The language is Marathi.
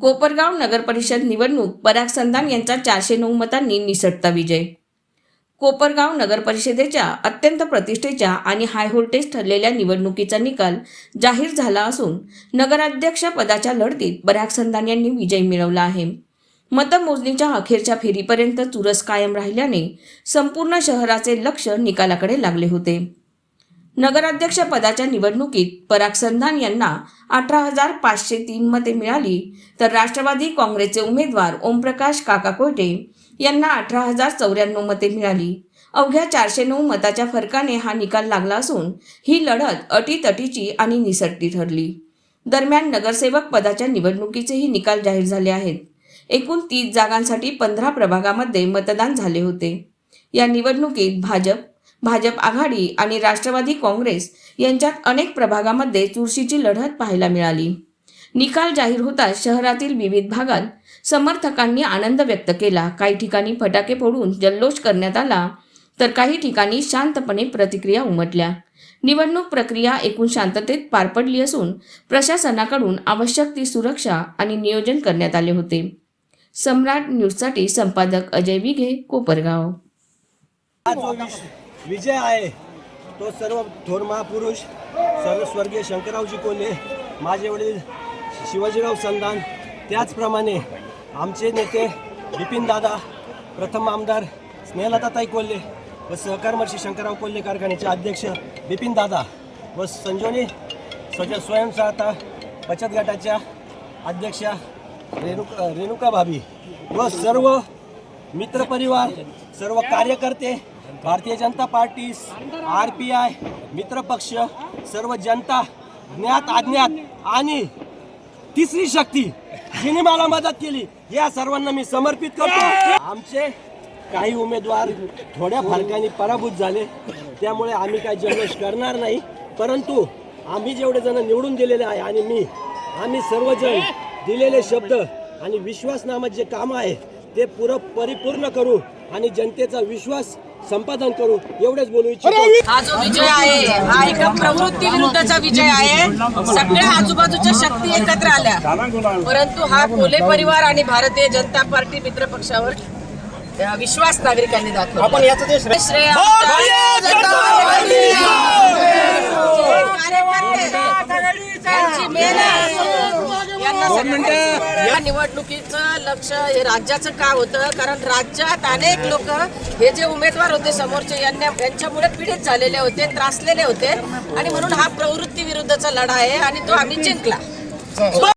कोपरगाव नगरपरिषद निवडणूक पराग संधान यांचा चारशे नऊ मतांनी निसटता विजय. कोपरगाव नगरपरिषदेच्या अत्यंत प्रतिष्ठेच्या आणि हाय व्होल्टेज ठरलेल्या निवडणुकीचा निकाल जाहीर झाला असून नगराध्यक्ष पदाच्या लढतीत पराग संधान यांनी विजय मिळवला आहे. मतमोजणीच्या अखेरच्या फेरीपर्यंत चुरस कायम राहिल्याने संपूर्ण शहराचे लक्ष निकालाकडे लागले होते. नगराध्यक्ष पदाच्या निवडणुकीत पराग संधान यांना अठरा हजार पाचशे तीन मते मिळाली. तर राष्ट्रवादी काँग्रेसचे उमेदवार ओमप्रकाश काका कोयटे यांना अठरा हजार चौऱ्याण्णव मते मिळाली. अवघ्या चारशे नऊ मताच्या फरकाने हा निकाल लागला असून ही लढत अटीतटीची आणि निसटती ठरली. दरम्यान नगरसेवक पदाच्या निवडणुकीचेही निकाल जाहीर झाले आहेत. एकूण तीस जागांसाठी पंधरा प्रभागामध्ये मतदान झाले होते. या निवडणुकीत भाजप भाजप आघाडी आणि राष्ट्रवादी काँग्रेस यांच्यात अनेक प्रभागामध्ये चुरशीची लढत पाहायला मिळाली. निकाल जाहीर होताच शहरातील विविध भागात समर्थकांनी आनंद व्यक्त केला. काही ठिकाणी फटाके फोडून जल्लोष करण्यात आला तर काही ठिकाणी शांतपणे प्रतिक्रिया उमटल्या. निवडणूक प्रक्रिया एकूण शांततेत पार पडली असून प्रशासनाकडून आवश्यक ती सुरक्षा आणि नियोजन करण्यात आले होते. सम्राट न्यूजसाठी संपादक अजय विघे कोपरगाव. विजय आहे. तो सर्व थोर महापुरुष सर्व स्वर्गीय शंकररावजी कोल्हे माझे वडील शिवाजीराव संधान त्याचप्रमाणे आमचे नेते बिपिनदादा प्रथम आमदार स्नेहलताताई कोल्हे व सहकार महर्षी शंकरराव कोल्हे कारखान्याचे अध्यक्ष बिपिनदादा व संजोनी स्वज स्वयंसहायता बचत गटाच्या अध्यक्षा रेणुका रेणुका भाभी व सर्व मित्रपरिवार सर्व कार्यकर्ते Bharatiya Janata Party R P I मित्रपक्ष सर्व जनता ज्ञात अज्ञात आणि तिसरी शक्ती जिने मला मदत केली या सर्वांना मी समर्पित करतो. आमचे काही उमेदवार थोड्या फरकाने पराभूत झाले त्यामुळे आम्ही काही जल्लोष करणार नाही. परंतु आम्ही जेवढे जण निवडून दिलेले आहे आणि मी आम्ही सर्वजण दिलेले शब्द आणि विश्वासनामत जे काम आहे ते पुरं परिपूर्ण करू आणि जनतेचा विश्वास संपादन करू एवढेच बोलू इच्छितो. हा जो विजय आहे हा एका प्रवृत्ती विरुद्धचा विजय आहे. सगळ्या आजूबाजूच्या शक्ती एकत्र आल्या. परंतु हा कोले परिवार आणि भारतीय जनता पार्टी मित्र पक्षावर विश्वास नागरिकांनी दाखवला. आपण याचं श्रेय यांची मेहनत या निवडणुकीचं लक्ष हे राज्याचं का होतं? कारण राज्यात अनेक लोक हे जे उमेदवार होते समोरचे यांना यांच्यामुळे पीडित झालेले होते त्रासलेले होते. आणि म्हणून हा प्रवृत्ती विरुद्धचा लढा आहे आणि तो आम्ही जिंकला.